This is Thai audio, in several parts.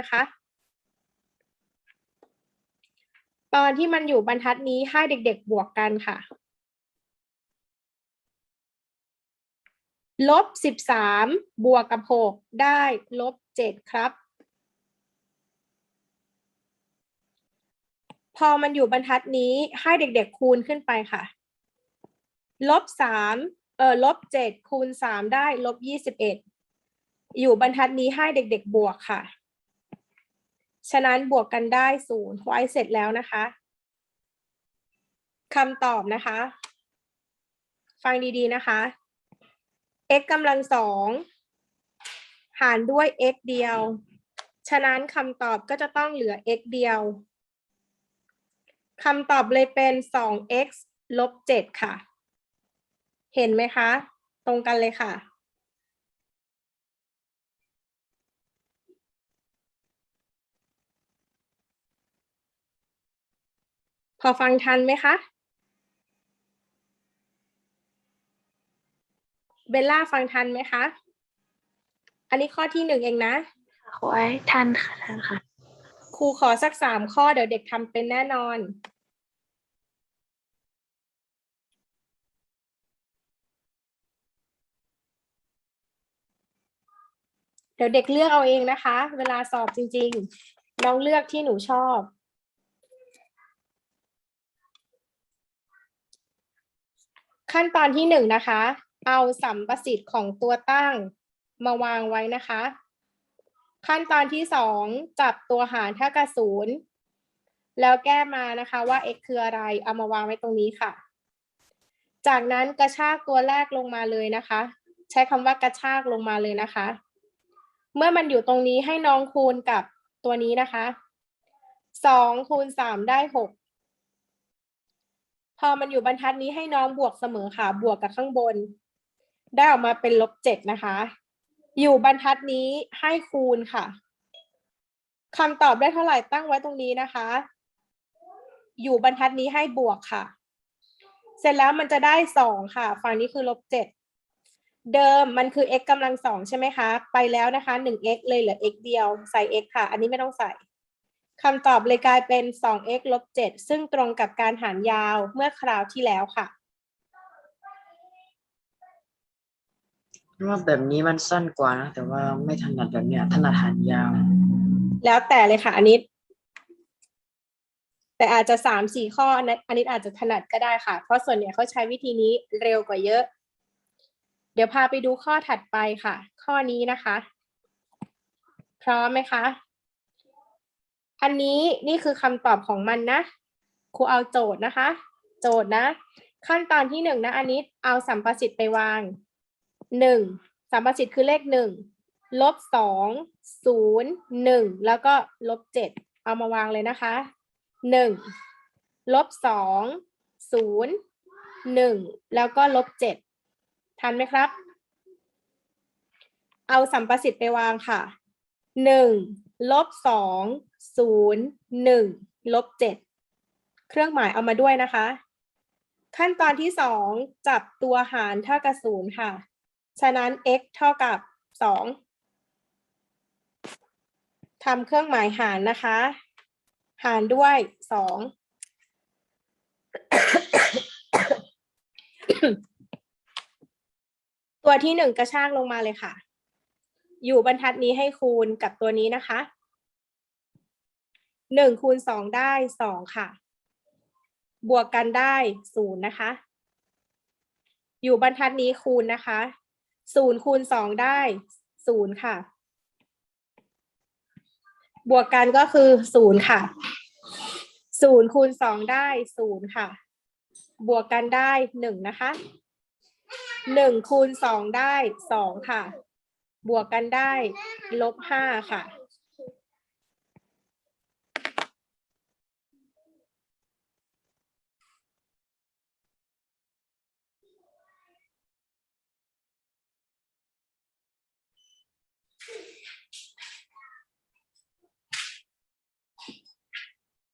นะคะ ตอนที่มันอยู่บรรทัดนี้ให้เด็กๆบวกกันค่ะ ลบสิบสามบวกกับหกได้ลบเจ็ดครับ พอมันอยู่บรรทัดนี้ให้เด็กๆคูณขึ้นไปค่ะ ลบสามเออลบเจ็ดคูณสามได้ลบยี่สิบเอ็ดอยู่บรรทัดนี้ให้เด็กๆบวกค่ะ ฉะนั้นบวกกันได้ศูนย์ไว้เสร็จแล้วนะคะคำตอบนะคะ ฟังดีๆนะคะ x กำลังสองหารด้วย x เดียว ฉะนั้นคำตอบก็จะต้องเหลือ x เดียวคำตอบเลยเป็น 2x ลบ 7 ค่ะ เห็นไหมคะ ตรงกันเลยค่ะ พอฟังทันไหมคะเบลล่าฟังทันไหมคะ อันนี้ข้อที่หนึ่งเองนะขอให้ทันค่ะทันค่ะ ครูขอสักสามข้อเดี๋ยวเด็กทำเป็นแน่นอน เดี๋ยวเด็กเลือกเอาเองนะคะ เวลาสอบจริงๆ น้องเลือกที่หนูชอบ ขั้นตอนที่หนึ่งนะคะ เอาสัมประสิทธิ์ของตัวตั้งมาวางไว้นะคะ ขั้นตอนที่สองจับตัวหารเท่ากับศูนย์แล้วแก้มานะคะว่า x คืออะไร เอามาวางไว้ตรงนี้ค่ะ จากนั้นกระชากตัวแรกลงมาเลยนะคะ ใช้คำว่ากระชากลงมาเลยนะคะ เมื่อมันอยู่ตรงนี้ให้น้องคูณกับตัวนี้นะคะสองคูณสามได้หก พอมันอยู่บรรทัดนี้ให้น้องบวกเสมอค่ะ บวกกับข้างบน ได้ออกมาเป็นลบเจ็ดนะคะ อยู่บรรทัดนี้ให้คูณค่ะคำตอบได้เท่าไหร่ตั้งไว้ตรงนี้นะคะ อยู่บรรทัดนี้ให้บวกค่ะ เสร็จแล้วมันจะได้สองค่ะ ฝั่งนี้คือลบเจ็ดเดิมมันคือ x กำลังสองใช่ไหมคะ ไปแล้วนะคะหนึ่ง x เลยเหลือ x เดียว ใส่ x ค่ะ อันนี้ไม่ต้องใส่ คำตอบเลยกลายเป็นสอง x ลบเจ็ดซึ่งตรงกับการหารยาวเมื่อคราวที่แล้วค่ะว่าแบบนี้มันสั้นกว่านะ แต่ว่าไม่ถนัดแบบเนี้ยถนัดหางยาว แล้วแต่เลยค่ะ อันนี้ แต่อาจจะสามสี่ข้ออันนั้นอันนี้อาจจะถนัดก็ได้ค่ะ เพราะส่วนใหญ่เขาใช้วิธีนี้เร็วกว่าเยอะ เดี๋ยวพาไปดูข้อถัดไปค่ะ ข้อนี้นะคะ พร้อมไหมคะ อันนี้นี่คือคำตอบของมันนะครูเอาโจทย์นะคะ โจทย์นะ ขั้นตอนที่หนึ่งนะอันนี้เอาสัมประสิทธิ์ไปวางหนึ่งสัมประสิทธิ์คือเลขหนึ่งลบสองศูนย์หนึ่งแล้วก็ลบเจ็ดเอามาวางเลยนะคะหนึ่งลบสองศูนย์หนึ่งแล้วก็ลบเจ็ดทันไหมครับ เอาสัมประสิทธิ์ไปวางค่ะหนึ่งลบสอง ศูนย์หนึ่งลบเจ็ดเครื่องหมายเอามาด้วยนะคะ ขั้นตอนที่สองจับตัวหารเท่ากับศูนย์ค่ะ ฉะนั้น x เท่ากับสองทำเครื่องหมายหารนะคะ หารด้วยสองตัวที่หนึ่งกระชากลงมาเลยค่ะ อยู่บรรทัดนี้ให้คูณกับตัวนี้นะคะ หนึ่งคูณสองได้สองค่ะ บวกกันได้ศูนย์นะคะ อยู่บรรทัดนี้คูณนะคะศูนย์คูณสองได้ศูนย์ค่ะ บวกกันก็คือศูนย์ค่ะศูนย์คูณสองได้ศูนย์ค่ะ บวกกันได้หนึ่งนะคะหนึ่งคูณสองได้สองค่ะ บวกกันได้ ลบห้าค่ะ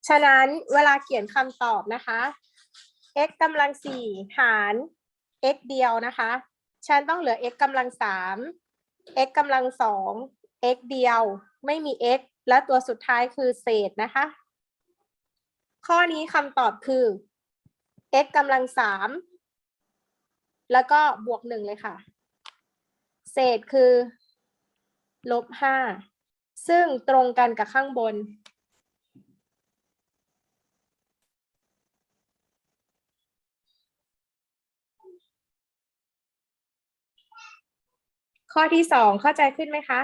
ฉะนั้นเวลาเขียนคำตอบนะคะ x กำลังสี่หาร x เดียวนะคะ ฉันต้องเหลือ x กำลังสาม x กำลังสอง x เดียว ไม่มี x และตัวสุดท้ายคือเศษนะคะ ข้อนี้คำตอบคือ x กำลังสามแล้วก็บวกหนึ่งเลยค่ะ เศษคือลบห้าซึ่งตรงกันกับข้างบน ข้อที่สองเข้าใจขึ้นไหมคะ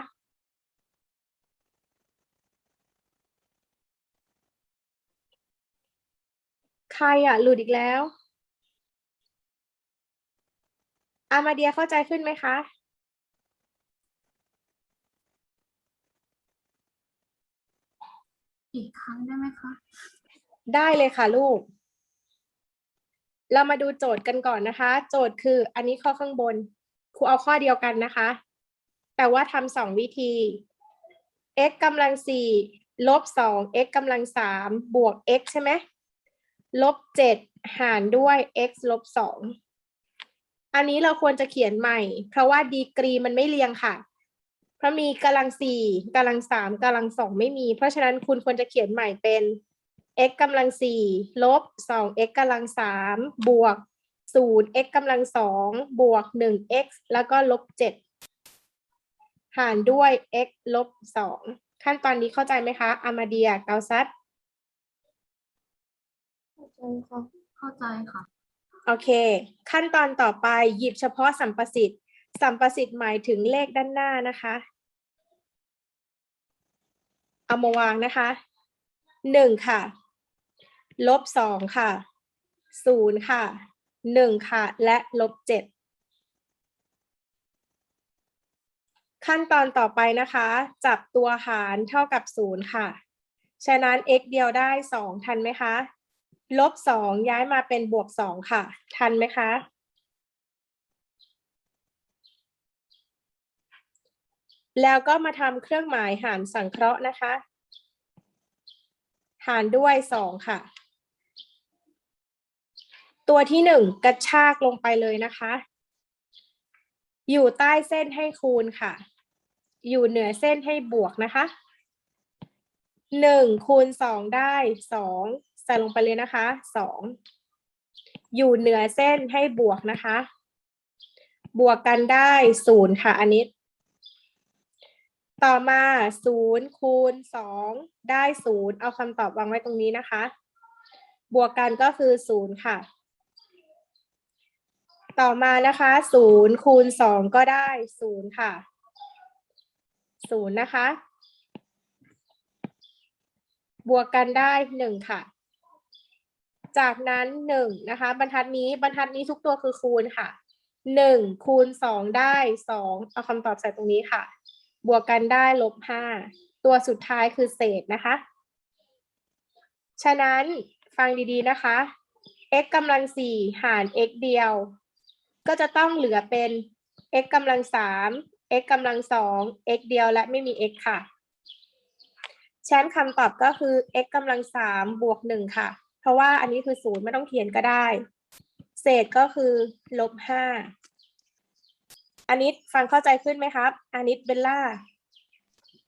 ใครอะ หลุดอีกแล้ว อามาเดียเข้าใจขึ้นไหมคะ อีกครั้งได้ไหมคะ ได้เลยค่ะลูก เรามาดูโจทย์กันก่อนนะคะ โจทย์คืออันนี้ข้อข้างบนค รูเอาข้อเดียวกันนะคะ แต่ว่าทำสองวิธี x กำลังสี่ลบสอง x กำลังสามบวก x ใช่ไหมลบเจ็ดหารด้วย x ลบสองอันนี้เราควรจะเขียนใหม่ เพราะว่าดีกรีมันไม่เรียงค่ะ เพราะมีกำลังสี่กำลังสามกำลังสองไม่มี เพราะฉะนั้นคุณควรจะเขียนใหม่เป็น x กำลังสี่ลบสอง x กำลังสามบวก ศูนย์ x กำลังสองบวกหนึ่ง x แล้วก็ลบเจ็ดหารด้วย x ลบสองขั้นตอนนี้เข้าใจไหมคะ อามาเดียเกาซัดเข้าใจค่ะ โอเค ขั้นตอนต่อไปหยิบเฉพาะสัมประสิทธิ์ สัมประสิทธิ์หมายถึงเลขด้านหน้านะคะ เอามาวางนะคะหนึ่งค่ะ ลบสองค่ะศูนย์ค่ะ หนึ่งค่ะ และลบเจ็ดขั้นตอนต่อไปนะคะ จับตัวหารเท่ากับศูนย์ค่ะ ฉะนั้น x เดียวได้สองทันไหมคะ ลบสองย้ายมาเป็นบวกสองค่ะ ทันไหมคะ แล้วก็มาทำเครื่องหมายหารสังเคราะห์นะคะ หารด้วยสองค่ะ ตัวที่หนึ่งกระชากลงไปเลยนะคะ อยู่ใต้เส้นให้คูณค่ะ อยู่เหนือเส้นให้บวกนะคะหนึ่งคูณสองได้สองใส่ลงไปเลยนะคะสองอยู่เหนือเส้นให้บวกนะคะ บวกกันได้ศูนย์ค่ะอันนี้ต่อมาศูนย์คูณสองได้ศูนย์เอาคำตอบวางไว้ตรงนี้นะคะ บวกกันก็คือศูนย์ค่ะ ต่อมานะคะศูนย์คูณสองก็ได้ศูนย์ค่ะศูนย์นะคะ บวกกันได้หนึ่งค่ะ จากนั้นหนึ่งนะคะ บรรทัดนี้บรรทัดนี้ทุกตัวคือคูณค่ะหนึ่งคูณสองได้สองเอาคำตอบใส่ตรงนี้ค่ะ บวกกันได้ลบห้าตัวสุดท้ายคือเศษนะคะ ฉะนั้นฟังดีๆนะคะ x กำลังสี่หาร x เดียว ก็จะต้องเหลือเป็น x กำลังสาม x กำลังสอง x เดียวและไม่มี x ค่ะฉะนั้นคำตอบก็คือ x กำลังสามบวกหนึ่งค่ะ เพราะว่าอันนี้คือศูนย์ไม่ต้องเขียนก็ได้ เศษก็คือลบห้าอันนี้ฟังเข้าใจขึ้นไหมครับอันนี้เบลล่า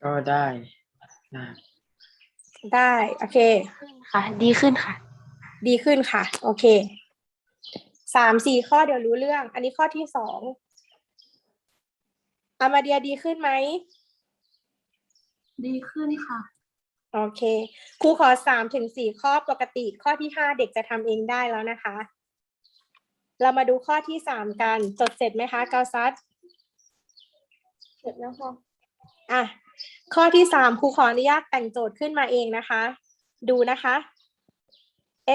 ก็ได้นะได้ โอเคขึ้นค่ะ ดีขึ้นค่ะ ดีขึ้นค่ะ โอเค สามสี่ข้อเดี๋ยวรู้เรื่อง อันนี้ข้อที่สองอามาเดียดีขึ้นไหม ดีขึ้นค่ะ โอเค ครูขอสามถึงสี่ข้อปกติข้อที่ห้าเด็กจะทำเองได้แล้วนะคะ เรามาดูข้อที่สามกัน จดเสร็จไหมคะกาซัดเสร็จแล้วค่ะอะ ข้อที่สามครูขออนุญาตแต่งโจทย์ขึ้นมาเองนะคะ ดูนะคะ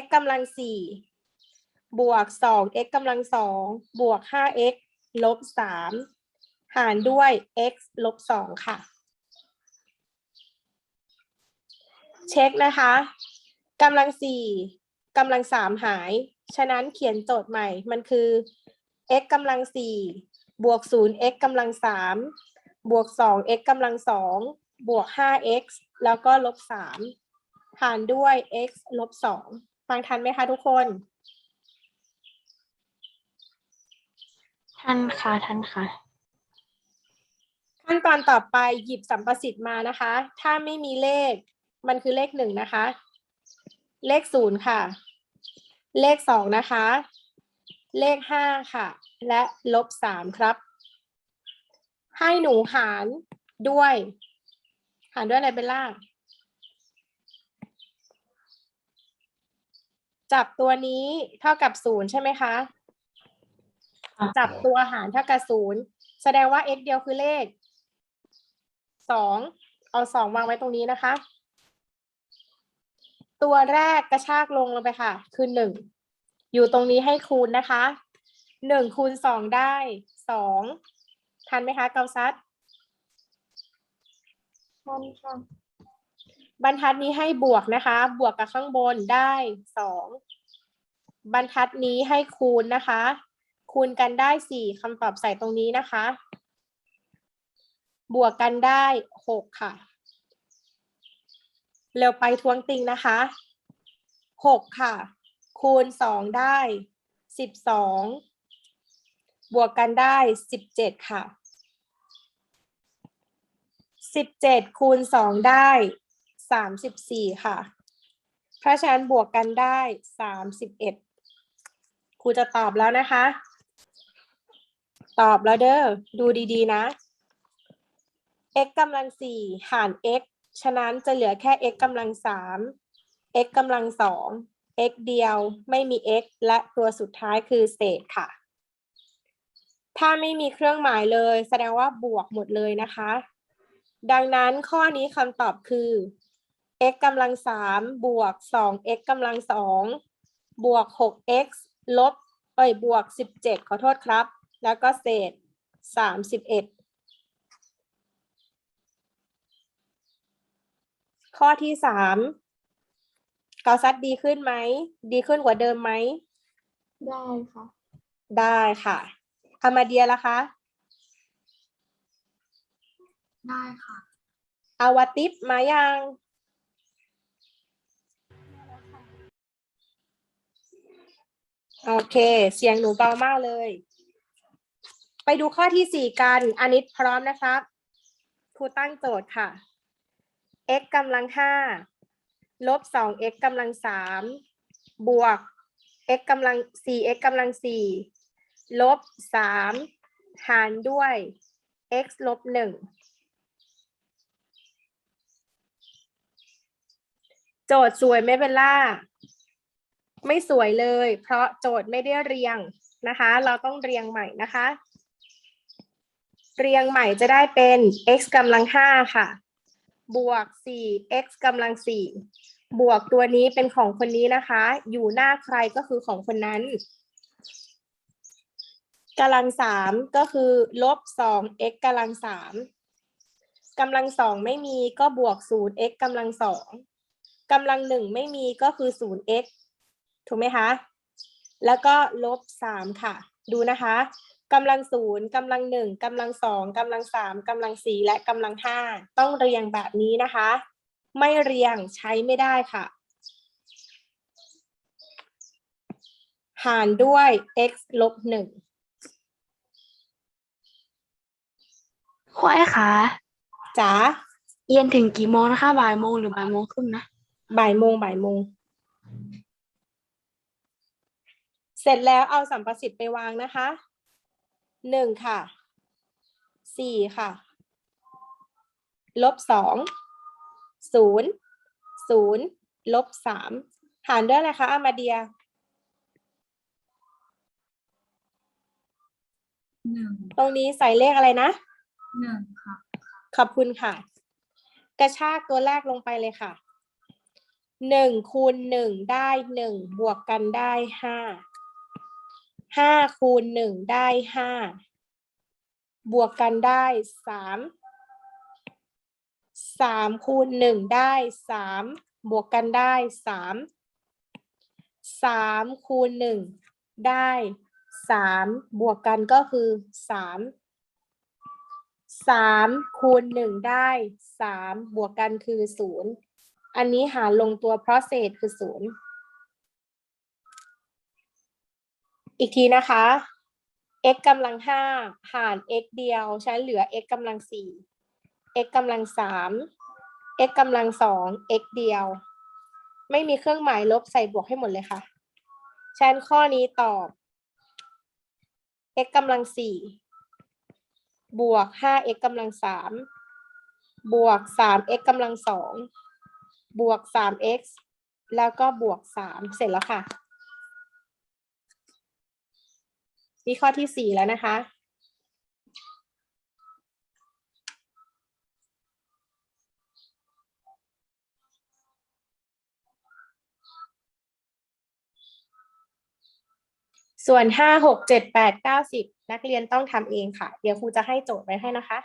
x กำลังสี่ บวกสอง x กำลังสองบวกห้า x ลบสามหารด้วย x ลบสองค่ะ เช็คนะคะกำลังสี่กำลังสามหาย ฉะนั้นเขียนโจทย์ใหม่มันคือ x กำลังสี่บวกศูนย์ x กำลังสามบวกสอง x กำลังสองบวกห้า x แล้วก็ลบสามหารด้วย x ลบสองฟังทันไหมคะทุกคน ทันค่ะทันค่ะ ขั้นตอนต่อไปหยิบสัมประสิทธิ์มานะคะ ถ้าไม่มีเลข มันคือเลขหนึ่งนะคะ เลขศูนย์ค่ะ เลขสองนะคะ เลขห้าค่ะ และลบสามครับ ให้หนูหารด้วย หารด้วยอะไรเป็นล่างจับตัวนี้เท่ากับศูนย์ใช่ไหมคะ จับตัวหารเท่ากับศูนย์แสดงว่า x เดียวคือเลขสองเอาสองวางไว้ตรงนี้นะคะ ตัวแรกกระชากลงลงไปค่ะ คือหนึ่งอยู่ตรงนี้ให้คูณนะคะหนึ่งคูณสองได้สองทันไหมคะเกาซัดท่านค่ะบรรทัดนี้ให้บวกนะคะ บวกกับข้างบนได้สองบรรทัดนี้ให้คูณนะคะ คูณกันได้สี่คำตอบใส่ตรงนี้นะคะ บวกกันได้หกค่ะ เร็วไปทวงติงนะคะหกค่ะ คูณสองได้สิบสองบวกกันได้สิบเจ็ดค่ะสิบเจ็ดคูณสองได้สามสิบสี่ค่ะ เพราะฉะนั้นบวกกันได้สามสิบเอ็ดครูจะตอบแล้วนะคะ ตอบแล้วเด้อ ดูดีๆนะ x กำลังสี่หาร x ฉะนั้นจะเหลือแค่ x กำลังสาม x กำลังสอง x เดียวไม่มี x และตัวสุดท้ายคือเศษค่ะ ถ้าไม่มีเครื่องหมายเลย แสดงว่าบวกหมดเลยนะคะ ดังนั้นข้อนี้คำตอบคือ x กำลังสามบวกสอง x กำลังสองบวกหก x ลบเอ้ยบวกสิบเจ็ดขอโทษครับ แล้วก็เศษสามสิบเอ็ดข้อที่สามกอซัดดีขึ้นไหม ดีขึ้นกว่าเดิมไหม ได้ค่ะ ได้ค่ะอามาเดียล่ะคะ ได้ค่ะ อาวาติปมายัง โอเค เสียงหนูเบามากเลย ไปดูข้อที่สี่กันอันนี้พร้อมนะครับครูตั้งโจทย์ค่ะ x กำลังห้าลบสอง x กำลังสามบวก x กำลังสี่ x กำลังสี่ลบสามหารด้วย x ลบหนึ่งโจทย์สวยไหม่เป็นล่า ไม่สวยเลย เพราะโจทย์ไม่ได้เรียงนะคะ เราต้องเรียงใหม่นะคะ เรียงใหม่จะได้เป็น x กำลังห้าค่ะ บวกสี่ x กำลังสี่บวกตัวนี้เป็นของคนนี้นะคะ อยู่หน้าใครก็คือของคนนั้นกำลังสามก็คือลบสอง x กำลังสามกำลังสองไม่มีก็บวกศูนย์ x กำลังสองกำลังหนึ่งไม่มีก็คือศูนย์ x ถูกไหมคะ แล้วก็ลบสามค่ะ ดูนะคะ กำลังศูนย์กำลังหนึ่งกำลังสองกำลังสามกำลังสี่และกำลังห้าต้องเรียงแบบนี้นะคะ ไม่เรียงใช้ไม่ได้ค่ะ หารด้วย x ลบหนึ่งครูไอ้คะจ๋าเรียนถึงกี่โมงนะคะ บ่ายโมงหรือบ่ายโมงครึ่งนะบ่ายโมงบ่ายโมง เสร็จแล้วเอาสัมประสิทธิ์ไปวางนะคะ หนึ่งค่ะสี่ค่ะลบสองศูนย์ศูนย์ลบสามหารด้วยอะไรคะอามาเดียหนึ่งตรงนี้ใส่เลขอะไรนะหนึ่งค่ะ ขอบคุณค่ะ กระชากตัวแรกลงไปเลยค่ะหนึ่งคูณหนึ่งได้หนึ่งบวกกันได้ห้า ห้าคูณหนึ่งได้ห้าบวกกันได้สามสามคูณหนึ่งได้สามบวกกันได้สามสามคูณหนึ่งได้สามบวกกันก็คือสามสามคูณหนึ่งได้สามบวกกันคือศูนย์อันนี้หารลงตัวเพราะเศษคือศูนย์ อีกทีนะคะ x กำลังห้าหาร x เดียวฉันเหลือ x กำลังสี่ x กำลังสาม x กำลังสอง x เดียว ไม่มีเครื่องหมายลบใส่บวกให้หมดเลยค่ะฉันข้อนี้ตอบ x กำลังสี่บวกห้า x กำลังสามบวกสาม x กำลังสองบวกสาม x แล้วก็บวกสามเสร็จแล้วค่ะ นี่ข้อที่สี่แล้วนะคะ ส่วนห้าหกเจ็ดแปดเก้าสิบนักเรียนต้องทำเองค่ะ เดี๋ยวครูจะให้โจทย์ไว้ให้นะคะ